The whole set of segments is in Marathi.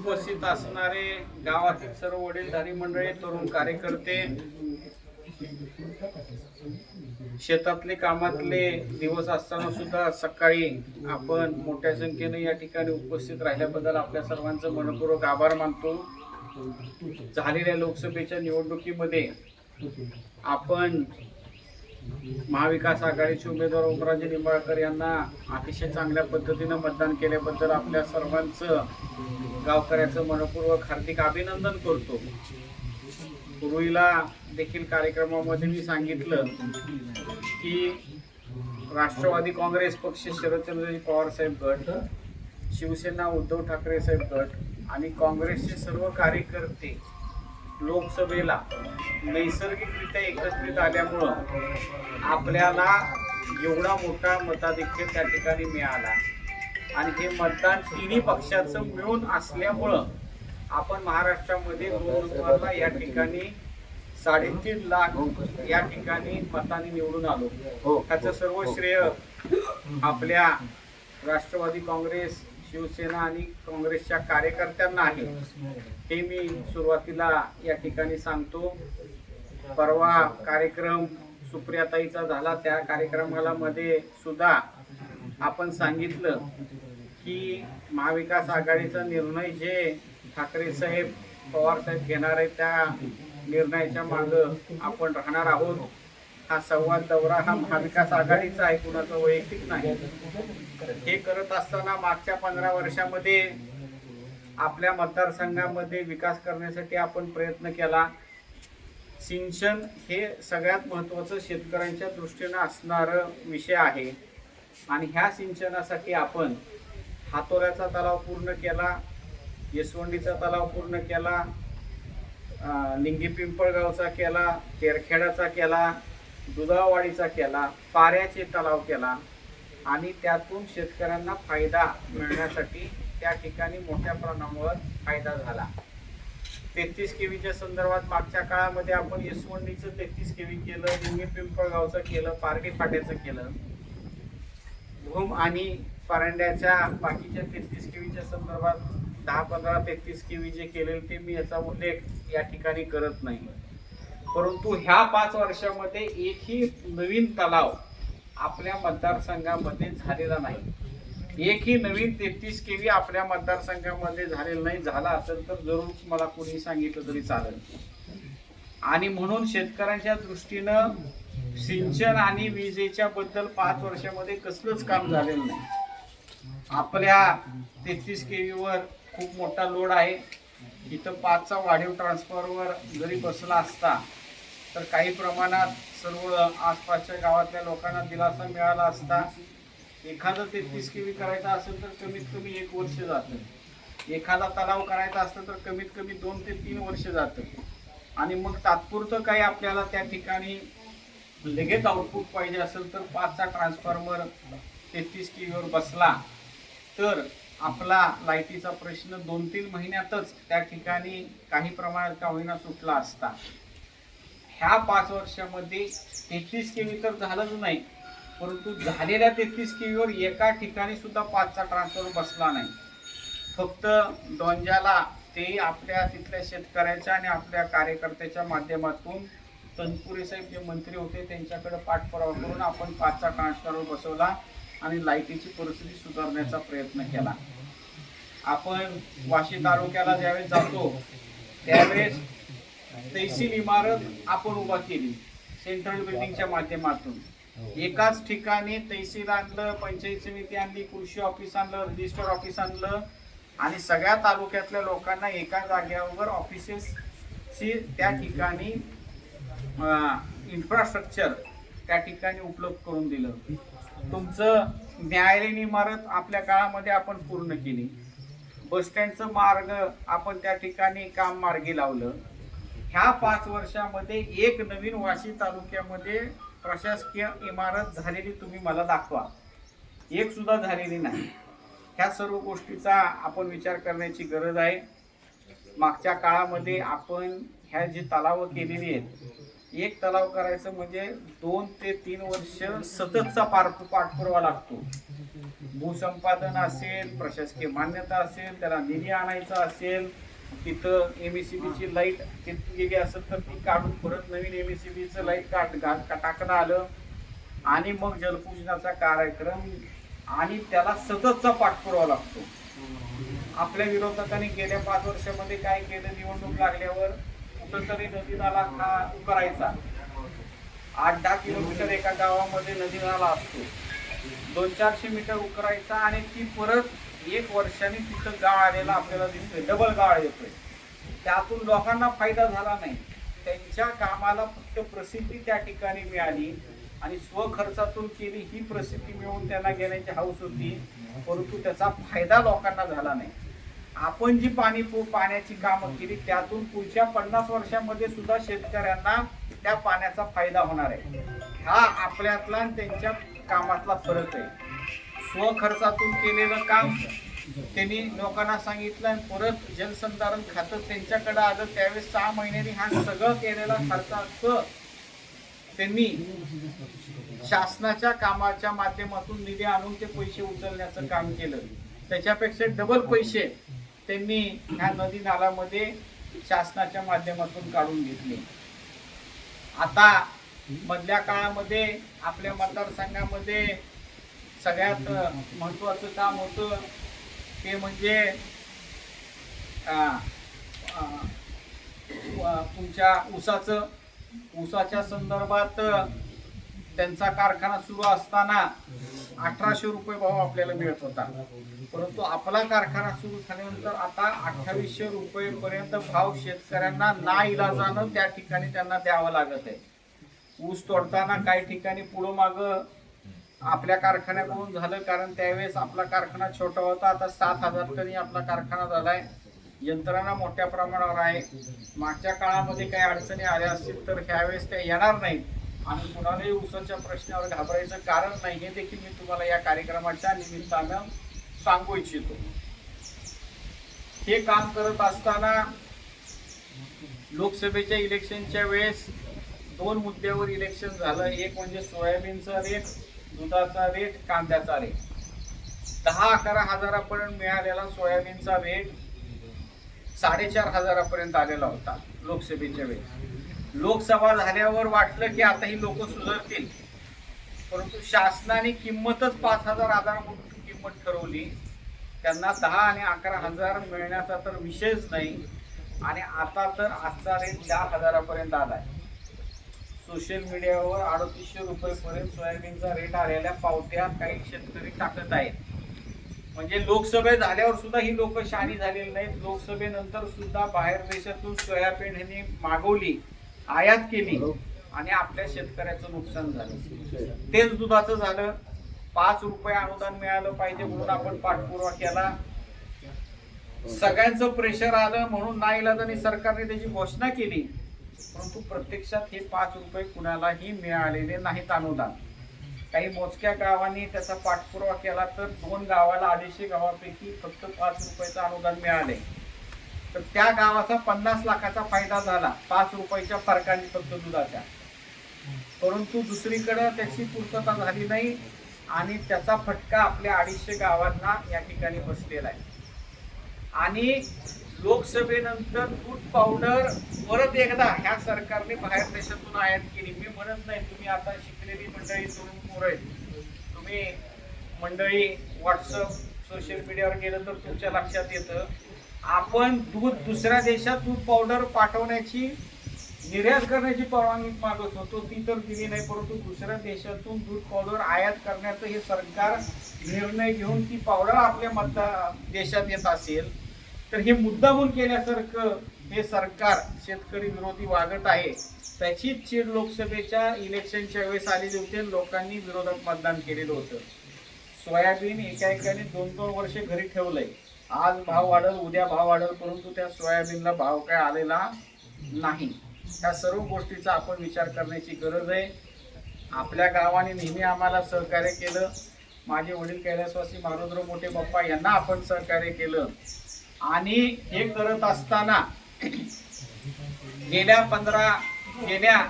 उपस्थित असणारे गावातील सर्व वडीलधारी मंडळी तरुण कार्यकर्ते शेतातले कामातले दिवस असताना सुद्धा सकाळी आपण मोठ्या संख्येने या ठिकाणी उपस्थित राहिल्याबद्दल आपल्या सर्वांचं मनपूर्वक आभार मानतो. झालेल्या लोकसभेच्या निवडणुकीमध्ये आपण महाविकास आघाडीचे उमेदवार ओमराजे निंबाळकर यांना अतिशय चांगल्या पद्धतीनं मतदान केल्याबद्दल आपल्या सर्वांचं गावकऱ्याचं मनपूर्वक हार्दिक अभिनंदन करतो. पूर्वीला देखील कार्यक्रमामध्ये मी सांगितलं की राष्ट्रवादी काँग्रेस पक्ष शरदचंद्रजी पवार साहेब गट शिवसेना उद्धव ठाकरे साहेब गट आणि काँग्रेसचे सर्व कार्यकर्ते लोकसभेला नैसर्गिकरित्या एकत्रित आल्यामुळं आपल्याला एवढा मोठा मताधिक्य त्या ठिकाणी मिळाला. आणि हे मतदान तिन्ही पक्षाचं मिळून असल्यामुळं आपण महाराष्ट्रामध्ये दोन नंबरला या ठिकाणी साडेतीन लाख या ठिकाणी मतांनी निवडून आलो. त्याचं सर्व श्रेय आपल्या राष्ट्रवादी काँग्रेस शिवसेना आणि काँग्रेसच्या कार्यकर्त्यांना आहे. हे मी सुरुवातीला या ठिकाणी सांगतो. परवा कार्यक्रम सुप्रियाताईचा झाला. त्या कार्यक्रमाला मध्ये सुद्धा आपण सांगितलं की महाविकास आघाडीचा निर्णय जे ठाकरे साहेब पवार साहेब घेणार आहे त्या निर्णयाच्या मागं आपण राहणार आहोत. हा संवाद दौरा हा महाविकास आघाडीचा आहे कुणाचा वैयक्तिक नाही. हे करत असताना मागच्या पंधरा वर्षामध्ये आपल्या मतदारसंघामध्ये विकास करण्यासाठी आपण प्रयत्न केला. सिंचन हे सगळ्यात महत्त्वाचं शेतकऱ्यांच्या दृष्टीनं असणारं विषय आहे. आणि ह्या सिंचनासाठी आपण हातोऱ्याचा तलाव पूर्ण केला येसवंडीचा तलाव पूर्ण केला अं, लिंगी पिंपळगावचा केला तेरखेडाचा केला दुधावाडीचा केला पाऱ्याचे तलाव केला आणि त्यातून शेतकऱ्यांना फायदा मिळण्यासाठी त्या ठिकाणी मोठ्या प्रमाणावर फायदा झाला. तेहतीस केवीच्या संदर्भात मागच्या काळामध्ये आपण येसवंडीचं तेहतीस केवी केलं लिंगी पिंपळगावचं केलं पारडी फाट्याचं केलं. भूम आणि परांड्याच्या बाकीच्या तेहतीस केवीच्या संदर्भात दहा पंधरा तेहतीस केवी जे केलेले ते मी याचा उल्लेख या ठिकाणी करत नाही. परंतु ह्या पाच वर्षामध्ये एकही नवीन तलाव आपल्या मतदारसंघामध्ये झालेला नाही. एकही नवीन तेहतीस केवी आपल्या मतदारसंघामध्ये झालेला नाही झाला असेल तर जरूर मला कोणी सांगितलं तरी चालेल. आणि म्हणून शेतकऱ्यांच्या दृष्टीनं सिंचन आणि विजेच्या बद्दल पाच वर्षामध्ये कसलंच काम झालेलं नाही. आपल्या तेहतीस केवीवर खूप मोठा लोड आहे. इथं पाचचा वाढीव ट्रान्सफॉर्मर जरी बसला असता तर काही प्रमाणात सर्व आसपासच्या गावातल्या लोकांना दिलासा मिळाला असता एखादं तेहतीस व्ही करायचं असेल तर कमीत कमी एक वर्ष जातं. एखादा तलाव करायचा असतं तर कमीत कमी दोन ते तीन वर्ष जातं. आणि मग तात्पुरतं काही आपल्याला त्या ठिकाणी लगेच आउटपुट पाहिजे असेल तर पाचचा ट्रान्सफॉर्मर तेहतीस केवीवर बसला तर आपला लाईटीचा प्रश्न दोन तीन महिन्यातच त्या ठिकाणी काही प्रमाणात का होईना सुटला असता. ह्या पाच वर्षामध्ये तेहतीस केवी तर झालंच नाही परंतु झालेल्या तेहतीस केवीवर एका ठिकाणी सुद्धा पाचचा ट्रान्सफर बसला नाही. फक्त डोंजाला ते आपल्या तिथल्या शेतकऱ्याच्या आणि आपल्या कार्यकर्त्याच्या माध्यमातून तनपुरे साहेब जे मंत्री होते त्यांच्याकडे पाठपुरावा करून आपण पाचचा ट्रान्सफॉर्मर बसवला. आणि लाईटीची परिस्थिती सुधारण्याचा प्रयत्न केला. आपण वाशी तालुक्याला ज्यावेळेस जातो त्यावेळेस तहसील इमारत आपण उभा केली सेंट्रल बिल्डिंगच्या माध्यमातून. एकाच ठिकाणी तहसील आणलं पंचायत समिती आणली कृषी ऑफिस आणलं रजिस्टर ऑफिस आणलं आणि सगळ्या तालुक्यातल्या लोकांना एका जागेवर ऑफिसेसची त्या ठिकाणी इन्फ्रास्ट्रक्चर त्या ठिकाणी उपलब्ध करून दिलं. तुमचं न्यायालयीन इमारत आपल्या काळामध्ये आपण पूर्ण केली. बसस्टँडचं मार्ग आपण त्या ठिकाणी काम मार्गी लावलं. ह्या पाच वर्षामध्ये एक नवीन वाशी तालुक्यामध्ये प्रशासकीय इमारत झालेली तुम्ही मला दाखवा. एक सुद्धा झालेली नाही. ह्या सर्व गोष्टीचा आपण विचार करण्याची गरज आहे. मागच्या काळामध्ये आपण ह्या जी तलावं केलेली आहेत एक तलाव करायचं म्हणजे दोन ते तीन वर्ष सततचा पार पाठपुरावा लागतो. भूसंपादन असेल प्रशासकीय मान्यता असेल त्याला निधी आणायचा असेल तिथं एम एस सी बीची लाइट गेली असेल तर ती काढून परत नवीन एम एस सी बीचं लाइट काट का- टाकणं आलं. आणि मग जलपूजनाचा कार्यक्रम आणि त्याला सततचा पाठपुरावा लागतो. आपल्या विरोधकांनी गेल्या पाच वर्षामध्ये काय केलं? निवडणूक लागल्यावर कुठंतरी नदी नाला हा करायचा आठ दहा किलोमीटर एका गावामध्ये नदी नाला असतो. दोन चारशे मीटर उकरायचा आणि ती परत एक वर्षाने तिथं गाळ आलेला आपल्याला दिसतोय. डबल गाळ येतोय. त्यातून लोकांना फायदा झाला नाही. त्यांच्या कामाला फक्त प्रसिद्धी त्या ठिकाणी मिळाली आणि स्वखर्चातून केली ही प्रसिद्धी मिळवून त्यांना घेण्याची हौस होती. परंतु त्याचा फायदा लोकांना झाला नाही. आपण जी पाणी पो- पाण्याची कामं केली त्यातून पुढच्या पन्नास वर्षामध्ये सुद्धा शेतकऱ्यांना त्या पाण्याचा फायदा होणार आहे. हा आपल्यातला आणि त्यांच्या कामातला फरक आहे. स्वखर्चातून केलेलं काम त्यांनी लोकांना सांगितलं आणि परत जलसंधारण खातं त्यांच्याकडे आलं. त्यावेळेस सहा महिन्यांनी हा सगळं केलेला खर्चाचं त्यांनी शासनाच्या कामाच्या माध्यमातून निधी आणून ते पैसे उचलण्याचं काम केलं. त्याच्यापेक्षा डबल पैसे त्यांनी ह्या नदी नालामध्ये शासनाच्या माध्यमातून काढून घेतले. आता मधल्या काळामध्ये आपल्या मतदारसंघामध्ये सगळ्यात महत्वाचं काम होतं ते म्हणजे तुमच्या ऊसाचं. ऊसाच्या संदर्भात त्यांचा कारखाना सुरू असताना अठराशे रुपये भाव आपल्याला मिळत होता. परंतु आपला कारखाना सुरू झाल्यानंतर आता अठ्ठावीसशे रुपये पर्यंत भाव शेतकऱ्यांना ना इलाजानं त्या ठिकाणी त्यांना द्यावं लागत आहे. ऊस तोडताना काही ठिकाणी पुढं माग आपल्या कारखान्याकडून झालं कारण त्यावेळेस आपला कारखाना छोटा होता. आता सात हजार टनी आपला कारखाना झालाय. यंत्रणा मोठ्या प्रमाणावर आहे. मागच्या काळामध्ये काही अडचणी आल्या असतील तर ह्यावेळेस त्या येणार नाहीत. आणि कुणालाही ऊसाच्या प्रश्नावर घाबरायचं कारण नाही. हे देखील मी तुम्हाला या कार्यक्रमाच्या निमित्तानं सांगू इच्छितो. हे काम करत असताना लोकसभेच्या इलेक्शनच्या वेळेस दोन मुद्द्यावर इलेक्शन झालं. एक म्हणजे सोयाबीनचा रेट दुधाचा रेट कांद्याचा रेट. दहा अकरा हजारापर्यंत मिळालेला सोयाबीनचा रेट साडेचार हजारापर्यंत आलेला होता लोकसभेच्या वेळेस. लोकसभा झाल्यावर वाटलं की आता ही लोक सुधारतील. परंतु शासनाने किंमतच पाच हजार आधारभूत किंमत ठरवली. त्यांना दहा आणि अकरा हजार मिळण्याचा तर विषयच नाही. आणि आता तर आजचा रेट चार हजारापर्यंत आलाय. सोशल मीडियावर अडतीसशे रुपयेपर्यंत सोयाबीनचा रेट आलेल्या पावत्या काही शेतकरी टाकत आहेत. म्हणजे लोकसभे झाल्यावर सुद्धा ही लोक शाणी झालेली नाहीत. लोकसभेनंतर सुद्धा बाहेर देशातून सोयाबीन ह्यांनी मागवली. आयात केली आणि आपल्या शेतकऱ्याचं नुकसान झालं. तेच दुधाचं झालं. पाच रुपये अनुदान मिळालं पाहिजे म्हणून आपण पाठपुरावा केला. सगळ्यांचं प्रेशर आलं म्हणून नाईलाजाने सरकारने त्याची घोषणा केली. परंतु प्रत्यक्षात हे पाच रुपये कुणालाही मिळालेले नाहीत अनुदान. काही मोजक्या गावांनी त्याचा पाठपुरावा केला तर दोन गावाला अडीचशे गावापैकी फक्त पाच रुपयाचं अनुदान मिळाले. तर त्या गावाचा पन्नास लाखाचा फायदा झाला. पाच रुपयाच्या फरकाने फक्त दुधाच्या. परंतु दुसरीकडं त्याची पूर्तता झाली नाही आणि त्याचा फटका आपल्या अडीचशे गावांना या ठिकाणी बसलेला आहे. आणि लोकसभेनंतर दूध पावडर परत एकदा ह्या सरकारने बाहेर देशातून आयात केली. मी म्हणत नाही तुम्ही आता शिकलेली मंडळी तरुण पोरं आहेत. तुम्ही मंडळी व्हॉट्सअप सोशल मीडियावर गेलं तर तुमच्या लक्षात येतं. आपण दूध दुसऱ्या देशात दूध पावडर पाठवण्याची निर्यात करण्याची परवानगी मागत होतो ती तर दिली नाही परंतु दुसऱ्या देशातून दूध पावडर आयात करण्याचं हे सरकार निर्णय घेऊन ती पावडर आपल्या मतदा देशात येत असेल. तर हे मुद्दामून केल्यासारखं हे सरकार शेतकरी विरोधी वागत आहे. त्याचीच चीड लोकसभेच्या इलेक्शनच्या वेळेस आलेली होते लोकांनी विरोधात मतदान केलेलं होतं. सोयाबीन एका एकाने दोन दोन वर्ष घरी ठेवलंय. आज भाव वाढल उद्या भाव वाढल परंतु त्या सोयाबीनला भाव काय आलेला नाही. त्या सर्व गोष्टीचा आपण विचार करण्याची गरज आहे. आपल्या गावाने नेहमी आम्हाला सहकार्य केलं. माझे वडील कैलासवासी मारुद्र मोठे बाप्पा यांना आपण सहकार्य केलं. आणि हे करत असताना गेल्या पंधरा गेल्या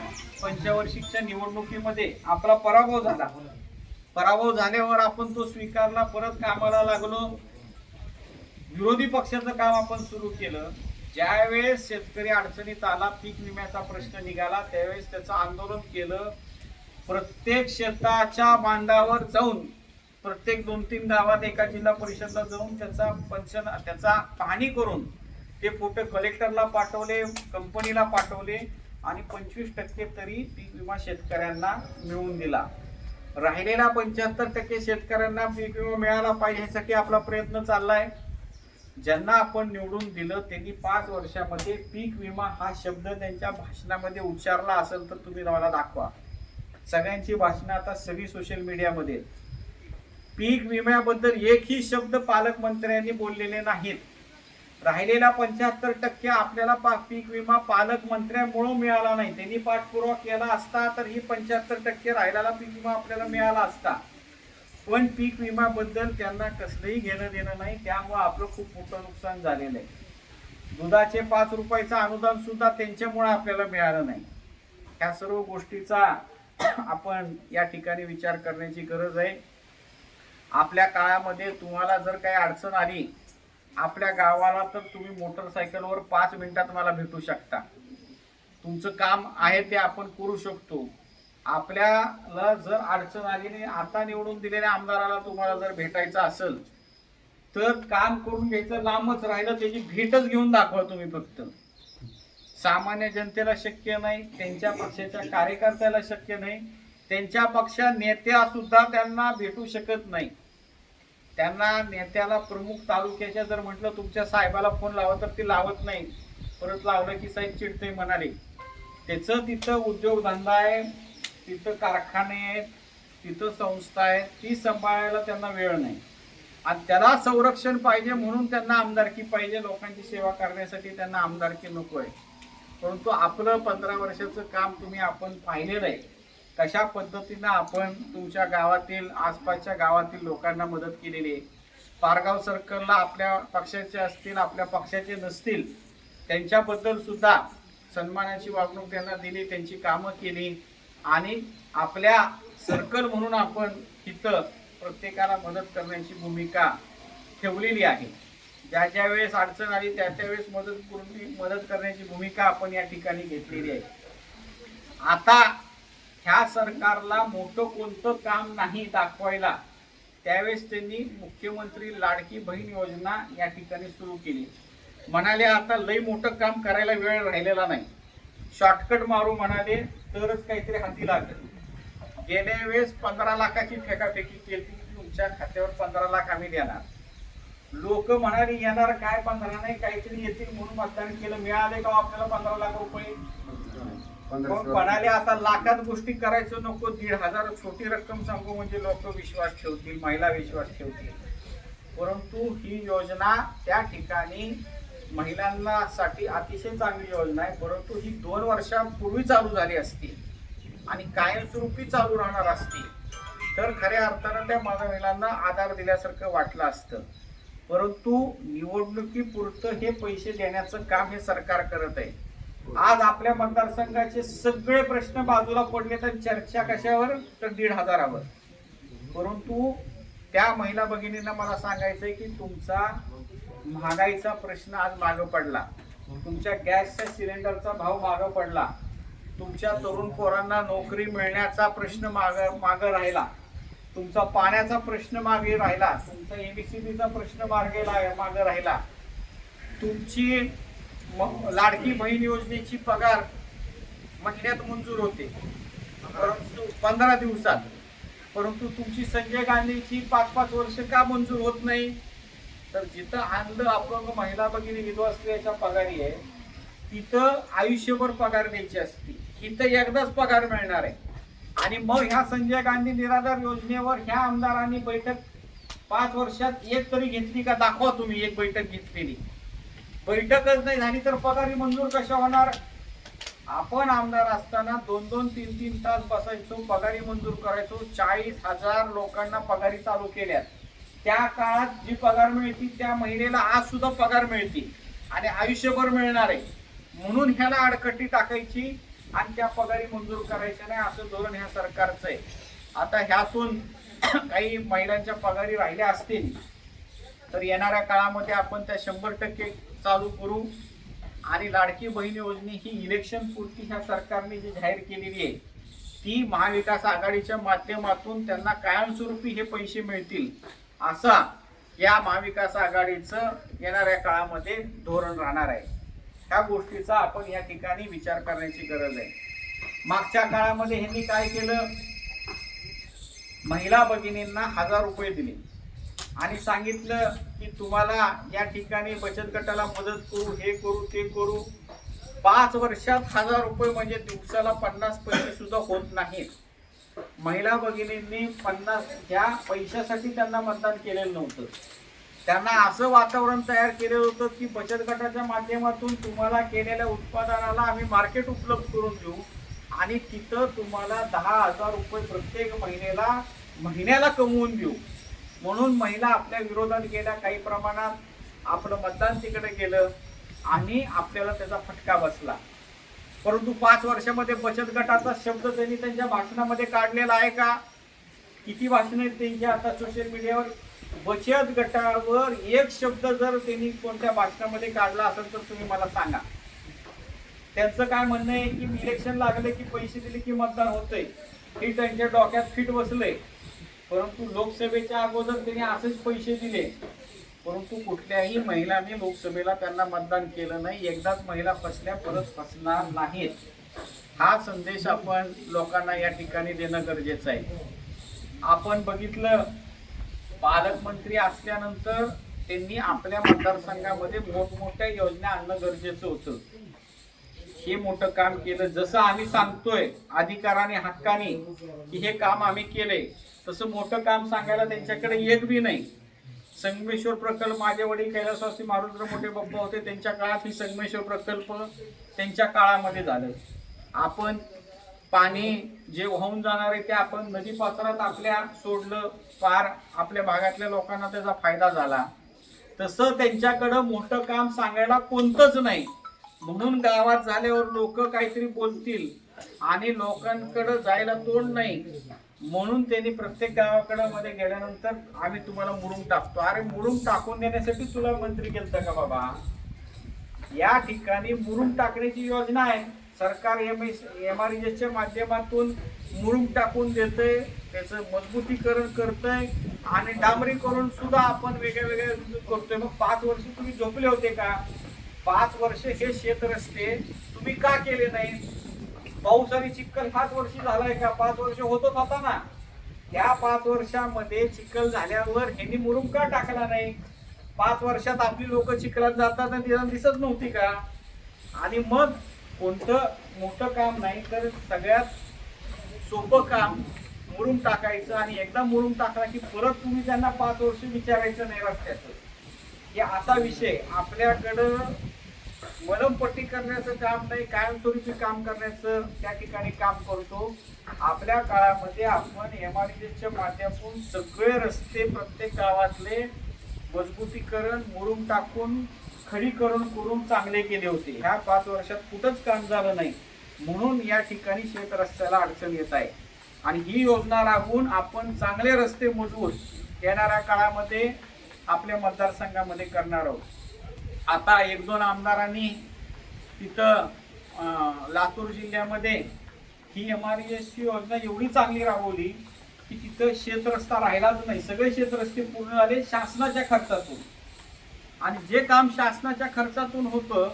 पंचवर्षीच्या निवडणुकीमध्ये आपला पराभव झाला. पराभव झाल्यावर आपण तो स्वीकारला परत कामाला लागलो. विरोधी पक्षाचं काम आपण सुरू केलं. ज्यावेळेस शेतकरी अडचणीत आला पीक विम्याचा प्रश्न निघाला त्यावेळेस त्याचं आंदोलन केलं. प्रत्येक शेताच्या बांधावर जाऊन प्रत्येक दोन तीन गावात एका जिल्हा परिषदला जाऊन त्याचा पंचन त्याचा पाहणी करून ते फोटो कलेक्टरला पाठवले कंपनीला पाठवले आणि पंचवीस टक्के तरी पीक विमा शेतकऱ्यांना मिळवून दिला. राहिलेला पंच्याहत्तर टक्के शेतकऱ्यांना पीक विमा मिळाला पाहिजे ह्यासाठी आपला प्रयत्न चालला आहे ज्यांना आपण निवडून दिलं त्यांनी पाच वर्षामध्ये पीक विमा हा शब्द त्यांच्या भाषणामध्ये उच्चारला असेल तर तुम्ही मला दाखवा. सगळ्यांची भाषणं आता सगळी सोशल मीडियामध्ये पीक विम्याबद्दल एकही शब्द पालकमंत्र्यांनी बोललेले नाहीत. राहिलेला पंच्याहत्तर टक्के आपल्याला पा- पीक विमा पालकमंत्र्यामुळं मिळाला नाही. त्यांनी पाठपुरावा केला असता तर ही पंच्याहत्तर टक्के राहिलेला पीक विमा आपल्याला मिळाला असता. पण पीक विम्याबद्दल त्यांना कसलंही घेणं देणं नाही त्यामुळं आपलं खूप मोठं नुकसान झालेलं आहे. दुधाचे पाच रुपयाचं अनुदान सुद्धा त्यांच्यामुळं आपल्याला मिळालं नाही. ह्या सर्व गोष्टीचा आपण या ठिकाणी विचार करण्याची गरज आहे. आपल्या काळामध्ये तुम्हाला जर काही अडचण आली आपल्या गावाला तर तुम्ही मोटरसायकलवर पाच मिनिटात मला भेटू शकता. तुमचं काम आहे ते आपण करू शकतो. आपल्याला जर अडचण आली नाही आता निवडून दिलेल्या आमदाराला तुम्हाला जर भेटायचं असेल तर काम करून घ्यायचं लांबच राहिलं त्याची भेटच घेऊन दाखवा तुम्ही फक्त. सामान्य जनतेला शक्य नाही त्यांच्या पक्षाच्या कार्यकर्त्याला शक्य नाही त्यांच्या पक्षा नेत्या सुद्धा त्यांना भेटू शकत नाही. त्यांना नेत्याला प्रमुख तालुक्याच्या जर म्हटलं तुमच्या साहेबाला फोन लावा तर ते लावत नाही. परत लावलं की साहेब चिडते म्हणाले. त्याचं तिथं उद्योगधंदा आहे तिथं कारखाने आहेत तिथं संस्था आहे ती सांभाळायला त्यांना वेळ नाही. आणि त्याला संरक्षण पाहिजे म्हणून त्यांना आमदारकी पाहिजे लोकांची सेवा करण्यासाठी त्यांना आमदारकी नको आहे परंतु आपलं पंधरा वर्षाचं काम तुम्ही आपण पाहिलेलं आहे. कशा पद्धतीनं आपण तुमच्या गावातील आसपासच्या गावातील लोकांना मदत केलेली आहे? पारगाव सर्कलला आपल्या पक्षाचे असतील आपल्या पक्षाचे नसतील त्यांच्याबद्दल सुद्धा सन्मानाची वागणूक त्यांना दिली त्यांची कामं केली. आणि आपल्या सर्कल म्हणून आपण इथं प्रत्येकाला मदत करण्याची भूमिका ठेवलेली आहे. ज्या ज्या वेळेस अडचण आली त्या त्यावेळेस मदत करून मदत करण्याची भूमिका आपण या ठिकाणी घेतलेली आहे. आता ह्या सरकारला मोठं कोणतं काम नाही दाखवायला त्यावेळेस त्यांनी मुख्यमंत्री लाडकी बहीण योजना या ठिकाणी सुरू केली. म्हणाले आता लई मोठं काम करायला वेळ राहिलेला नाही. शॉर्टकट मारू म्हणाले तरच काहीतरी हाती लागेल. गेल्या वेळेस पंधरा लाखाची फेकाफेकी केली. तुमच्या खात्यावर पंधरा लाख आम्ही देणार. लोक म्हणाले येणार काय? पंधरा नाही काहीतरी येतील म्हणून मतदान केलं. मिळाले का हो आपल्याला पंधरा लाख रुपये? म्हणाले आता लाखात गोष्टी करायचं नको. दीड हजार छोटी रक्कम सांगू म्हणजे लोक विश्वास ठेवतील महिला विश्वास ठेवतील. परंतु ही योजना त्या ठिकाणी महिलांसाठी अतिशय चांगली योजना आहे परंतु ही दोन वर्षांपूर्वी चालू झाली असती आणि कायमस्वरूपी चालू राहणार असती तर खऱ्या अर्थानं त्या महिलांना आधार दिल्यासारखं वाटलं असतं. परंतु निवडणुकीपुरतं हे पैसे देण्याचं काम हे सरकार करत आहे. आज आपल्या मतदारसंघाचे सगळे प्रश्न बाजूला पडले तर चर्चा कशावर? तर दीड हजारावर. परंतु त्या महिला भगिनींना मला सांगायचं आहे की तुमचा महागाईचा प्रश्न आज मागं पडला. तुमच्या गॅसच्या सिलेंडरचा भाव मागं पडला. तुमच्या तरुण पोरांना नोकरी मिळण्याचा प्रश्न माग मागं राहिला. तुमचा पाण्याचा प्रश्न मागे राहिला. तुमचा एबीसीडीचा प्रश्न मार्गे ला- मागं राहिला. तुमची लाडकी बहीण योजनेची पगार महिन्यात मंजूर होते. परंतु पंधरा दिवसात. परंतु तुमची संजय गांधीची पाच पाच वर्ष का मंजूर होत नाही? तर जिथं आणलं अपंग महिला भगिनी विधवा स्त्रियाच्या पगारी आहे तिथं आयुष्यभर पगार द्यायची असते. इथं एकदाच पगार मिळणार आहे. आणि मग ह्या संजय गांधी निराधार योजनेवर ह्या आमदारांनी बैठक पाच वर्षात एक तरी घेतली का? दाखवा तुम्ही एक बैठक घेतलेली. बैठकच नाही झाली तर पगारी मंजूर कशा होणार? आपण आमदार असताना दोन दोन तीन तीन तास बसायचो पगारी मंजूर करायचो. चाळीस हजार लोकांना पगारी चालू केल्यात. त्या काळात जी पगार मिळतील त्या महिलेला आज सुद्धा पगार मिळते आणि आयुष्यभर मिळणार आहे. म्हणून ह्याला अडकटी टाकायची आणि त्या पगारी मंजूर करायच्या नाही असं धोरण ह्या सरकारचं आहे. आता ह्यातून काही महिलांच्या पगारी राहिल्या असतील तर येणाऱ्या काळामध्ये आपण त्या शंभर टक्के चालू करू. आणि लाडकी बहीण योजने ही इलेक्शन पूर्ती ह्या सरकारने जी जाहीर केलेली आहे ती महाविकास आघाडीच्या माध्यमातून त्यांना कायमस्वरूपी हे पैसे मिळतील. असा या महाविकास आघाडीचं येणाऱ्या काळामध्ये धोरण राहणार आहे. ह्या गोष्टीचा आपण या ठिकाणी विचार करण्याची गरज आहे. मागच्या काळामध्ये ह्यांनी काय केलं? महिला भगिनींना हजार रुपये दिले. आणि सांगितलं की तुम्हाला या ठिकाणी बचत गटाला मदत करू हे करू ते करू. पाच वर्षात हजार रुपये म्हणजे दिवसाला पन्नास पैसे सुद्धा होत नाहीत. महिला भगिनींनी पन्नास ह्या पैशासाठी त्यांना मतदान केलेलं नव्हतं. त्यांना असं वातावरण तयार केलेलं होतं की बचत गटाच्या माध्यमातून तुम्हाला केलेल्या उत्पादनाला आम्ही मार्केट उपलब्ध करून देऊ आणि तिथं तुम्हाला दहा हजार रुपये प्रत्येक महिन्याला महिन्याला कमवून देऊ. म्हणून महिला आपल्या विरोधात गेल्या काही प्रमाणात आपलं मतदान तिकडे गेलं आणि आपल्याला त्याचा फटका बसला. परंतु पाच वर्षामध्ये बचत गटाचा शब्द त्यांनी त्यांच्या भाषणामध्ये काढलेला आहे का? किती भाषणे आहेत त्यांची आता सोशल मीडियावर बचत गटावर एक शब्द जर त्यांनी कोणत्या भाषणामध्ये काढला असेल तर तुम्ही मला सांगा. त्यांचं काय म्हणणं आहे की इलेक्शन लागले की पैसे दिले की मतदान होतंय? हे त्यांच्या डोक्यात फिट बसलंय. परंतु लोकसभेच्या अगोदर त्यांनी असेच पैसे दिले. परंतु कुठल्याही महिलांनी लोकसभेला त्यांना मतदान केलं नाही. एकदाच महिला फसल्या परत फसणार नाहीत. हा संदेश आपण लोकांना या ठिकाणी देणं गरजेचं आहे. आपण बघितलं पालकमंत्री असल्यानंतर त्यांनी आपल्या मतदारसंघामध्ये मोठमोठ्या योजना आणणं गरजेचं होतं. हे मोठं काम केलं. जसं आम्ही सांगतोय अधिकाराने हक्काने की हे काम आम्ही केले तसं मोठं काम सांगायला त्यांच्याकडे येत बी नाही. संगमेश्वर प्रकल्प माझे वडील कैलासवासी मारुद्र मोठे बाप्पा होते. त्यांच्या काळात ही संगमेश्वर प्रकल्प त्यांच्या काळामध्ये झालं. आपण पाणी जे वाहून जाणार आहे ते आपण नदी पात्रात आपल्या सोडलं पार आपल्या भागातल्या लोकांना त्याचा फायदा झाला. तसं त्यांच्याकडं मोठं काम सांगायला कोणतंच नाही. म्हणून गावात झाल्यावर लोक काहीतरी बोलतील आणि लोकांकडं जायला तोंड नाही. म्हणून त्यांनी प्रत्येक गावाकडे मध्ये गेल्यानंतर आम्ही तुम्हाला मुरुम टाकतो. अरे मुरुम टाकून देण्यासाठी तुला मंत्री केलं का बाबा? या ठिकाणी मुरुम टाकण्याची योजना आहे. सरकार एम एस एम आर च्या माध्यमातून मुरुम टाकून देतंय त्याचं मजबूतीकरण करतंय आणि डांबरीकरण सुद्धा आपण वेगळ्या वेगळ्या करतोय. मग पाच वर्ष तुम्ही झोपले होते का? पाच वर्ष हे शेत रस्ते तुम्ही का केले नाही पाऊस आणि चिखल पाच वर्ष झालाय का? पाच वर्ष होतच होता ना. त्या पाच वर्षामध्ये चिखल झाल्यावर ह्यांनी मुरुम का टाकला नाही? पाच वर्षात आपली लोक चिखलात जातात आणि तिला दिसत नव्हती का? आणि मग कोणतं मोठं काम नाही तर सगळ्यात सोपं काम मुरुम टाकायचं आणि एकदा मुरुम टाकला की परत तुम्ही त्यांना पाच वर्ष विचारायचं नाही रस्त्याचं. हे असा विषय आपल्याकडं मलमपट्टी करण्याचं काम नाही कायमस्वरूपी काम करण्याचं त्या ठिकाणी काम करतो. आपल्या काळामध्ये आपण एम आर च्या माध्यमातून सगळे रस्ते प्रत्येक गावातले मजबूतीकरण मुरुम टाकून खडीकरण करून चांगले केले होते. ह्या पाच वर्षात कुठंच काम झालं नाही. म्हणून या ठिकाणी शेत रस्त्याला अडचण येत आहे. आणि ही योजना राबवून आपण चांगले रस्ते मजबूत येणाऱ्या काळामध्ये आपल्या मतदारसंघामध्ये करणार आहोत. आता एक दोन आमदारांनी तिथं लातूर जिल्ह्यामध्ये ही एम आर ची योजना एवढी चांगली राबवली की तिथं शेतरस्ता राहिलाच नाही. सगळे शेतरस्ते पूर्ण झाले शासनाच्या खर्चातून. आणि जे काम शासनाच्या खर्चातून होतं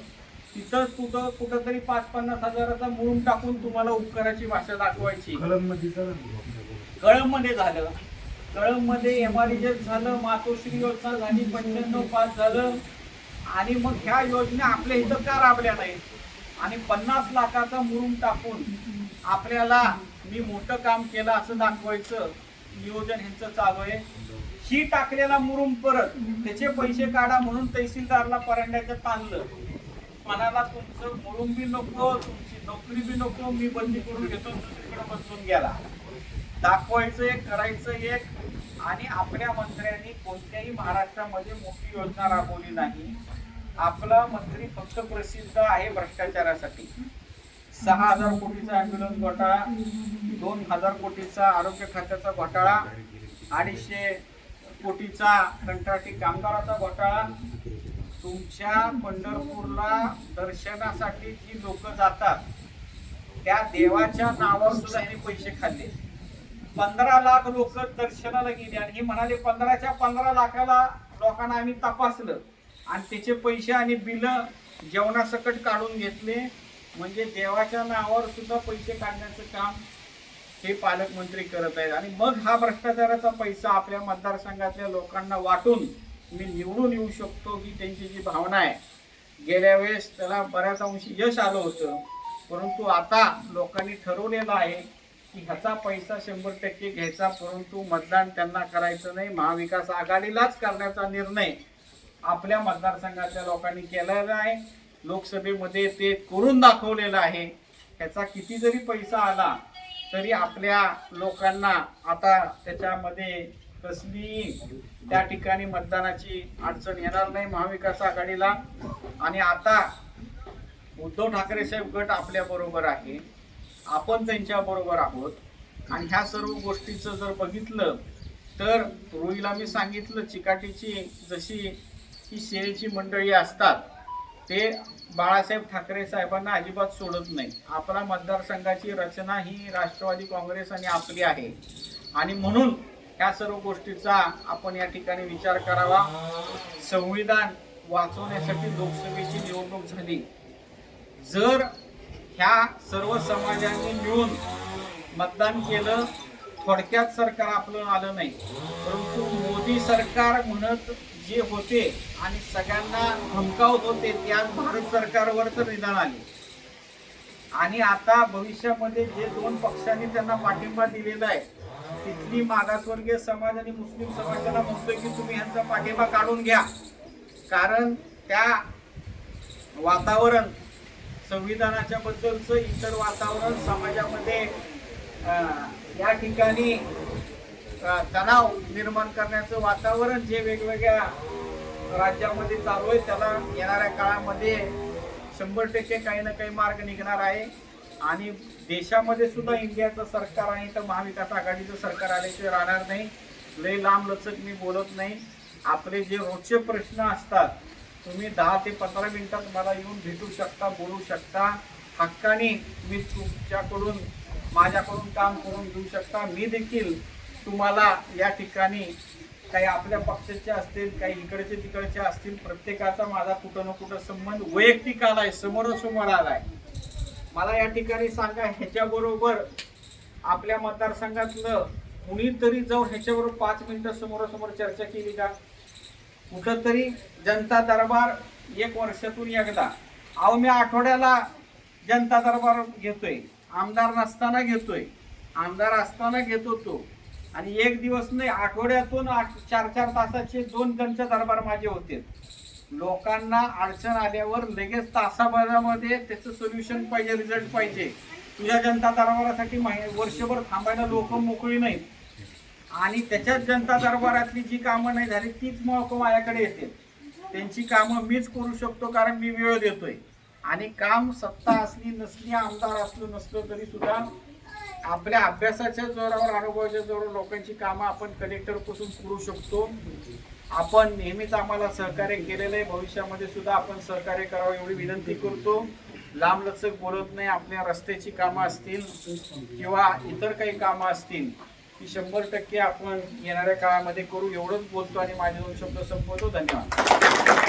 तिथं कुठं कुठंतरी पाच पन्नास हजाराचा मुरुम टाकून तुम्हाला उपकाराची भाषा दाखवायची. कळममध्ये झालं कळममध्ये एम आर झालं मातोश्री योजना झाली पंच्याण्णव पास झालं. आणि मग ह्या योजना आपल्या इथं का राबल्या नाहीत? आणि पन्नास लाखाचा मुरुम टाकून आपल्याला मी मोठं काम केलं असं दाखवायचं नियोजन ह्यांचं चालू आहे. ही टाकलेला मुरुम परत त्याचे पैसे काढा म्हणून तहसीलदारला परंड्याचं ताणलं. मनाला तुमचं मुरुम बी नको तुमची नोकरी बी नको मी बंदी करून घेतो दुसरीकडे बसून गेला दाखवायचं एक करायचं एक आणि आपल्या मंत्र्यांनी कोणत्याही महाराष्ट्रामध्ये मोठी योजना राबवली नाही. आपला मंत्री फक्त प्रसिद्ध आहे भ्रष्टाचारासाठी. सहा हजार कोटीचा अँब्युलन्स घोटाळा दोन हजार कोटीचा आरोग्य खात्याचा घोटाळा अडीचशे कोटीचा कंत्राटी कामगाराचा घोटाळा. तुमच्या पंढरपूरला दर्शनासाठी जी लोक जातात त्या देवाच्या नावावर सुद्धा पैसे खाल्ले. पंधरा लाख लोक दर्शनाला गेले आणि हे म्हणाले पंधराच्या पंधरा लाखाला लोकांना आम्ही तपासलं. आणि त्याचे पैसे आणि बिल जेवणासकट काढून घेतले. म्हणजे देवाच्या नावावर सुद्धा पैसे काढण्याचं काम हे पालकमंत्री करत आहेत. आणि मग हा भ्रष्टाचाराचा पैसा आपल्या मतदारसंघातल्या लोकांना वाटून मी निवडून येऊ शकतो ही त्यांची जी भावना आहे. गेल्या वेळेस त्याला बऱ्याच अंशी यश आलं होतं. परंतु आता लोकांनी ठरवलेलं आहे की ह्याचा पैसा शंभर टक्के घ्यायचा परंतु मतदान त्यांना करायचं नाही. महाविकास आघाडीलाच करण्याचा निर्णय आपल्या मतदारसंघाच्या लोकांनी केलेला आहे. लोकसभेमध्ये ते करून दाखवलेलं आहे. ह्याचा किती जरी पैसा आला तरी आपल्या लोकांना आता त्याच्यामध्ये कसली त्या ठिकाणी मतदानाची अडचण येणार नाही महाविकास आघाडीला. आणि आता उद्धव ठाकरे साहेब गट आपल्या बरोबर आहे. आपण त्यांच्या बरोबर आहोत. आणि ह्या सर्व गोष्टीचं जर बघितलं तर रोईला मी सांगितलं चिकाटीची जशी ही शेळीची मंडळी असतात ते बाळासाहेब ठाकरे साहेबांना अजिबात सोडत नाही आपला मतदारसंघाची रचना ही राष्ट्रवादी काँग्रेस आणि आपली आहे. आणि म्हणून ह्या सर्व गोष्टीचा आपण या ठिकाणी विचार करावा. संविधान वाचवण्यासाठी लोकसभेची निवडणूक झाली. जर ह्या सर्व समाजांनी मिळून मतदान केलं. थोडक्यात सरकार आपलं आलं नाही. परंतु मोदी सरकार म्हणत जे होते आणि सगळ्यांना धमकावत होते त्यात भारत सरकारवर तर निदान आले. आणि आता भविष्यामध्ये जे दोन पक्षांनी त्यांना पाठिंबा दिलेला आहे तिथली मागासवर्गीय समाज आणि मुस्लिम समाजाला म्हणतोय की तुम्ही ह्यांचा पाठिंबा काढून घ्या. कारण त्या वातावरण संविधानाच्या बद्दलचं इतर वातावरण समाजामध्ये या ठिकाणी तणाव निर्माण करण्याचं वातावरण जे वेगवेगळ्या राज्यामध्ये चालू आहे त्याला येणाऱ्या काळामध्ये शंभर टक्के काही ना काही मार्ग निघणार आहे. आणि देशामध्ये सुद्धा इंडियाचं सरकार आणि तर महाविकास आघाडीचं सरकार आल्याशिवाय राहणार नाही. लय लांब लचक मी बोलत नाही. आपले जे रोजचे प्रश्न असतात तुम्ही दहा ते पंधरा मिनटात मला येऊन भेटू शकता बोलू शकता. हक्काने मी तुमच्याकडून माझ्याकडून काम करून घेऊ शकता. मी देखील तुम्हाला या ठिकाणी काही आपल्या पक्षाचे असतील काही इकडचे तिकडचे असतील प्रत्येकाचा माझा कुठं ना कुठं संबंध वैयक्तिक आलाय समोरासमोर आलाय. मला या ठिकाणी सांगा ह्याच्याबरोबर आपल्या मतदारसंघातलं कुणीतरी जाऊन ह्याच्याबरोबर पाच मिनिटं समोरासमोर चर्चा केली का? कुठंतरी जनता दरबार एक वर्षातून एकदा. अहो मी आठवड्याला जनता दरबार घेतोय. आमदार नसताना घेतोय. आमदार असताना घेतो तो आणि एक दिवस नाही आठवड्यातून आठ चार चार तासाचे दोन जनता दरबार माझे होते. लोकांना अडचण आल्यावर लगेच तासाभरामध्ये त्याचं सोल्युशन पाहिजे रिझल्ट पाहिजे. तुझ्या जनता दरबारासाठी माहि- वर्षभर थांबायला लोक मोकळी नाहीत. आणि त्याच्यात जनता दरबारातली जी कामं नाही झाली तीच मग माझ्याकडे येते. त्यांची कामं मीच करू शकतो कारण मी वेळ देतोय. आणि काम सत्ता असली नसली आमदार असलो नसलो तरी सुद्धा आपल्या अभ्यासाच्या जोरावर अनुभवाच्या जोरावर लोकांची कामं आपण कलेक्टरपासून करू शकतो. आपण नेहमीच आम्हाला सहकार्य केलेलं आहे. भविष्यामध्ये सुद्धा आपण सहकार्य करावं एवढी विनंती करतो. लांबलचक बोलत नाही. आपल्या रस्त्याची कामं असतील किंवा इतर काही कामं असतील की शंभर टक्के आपण येणाऱ्या काळामध्ये करू. एवढंच बोलतो आणि माझे दोन शब्द संपवतो. धन्यवाद.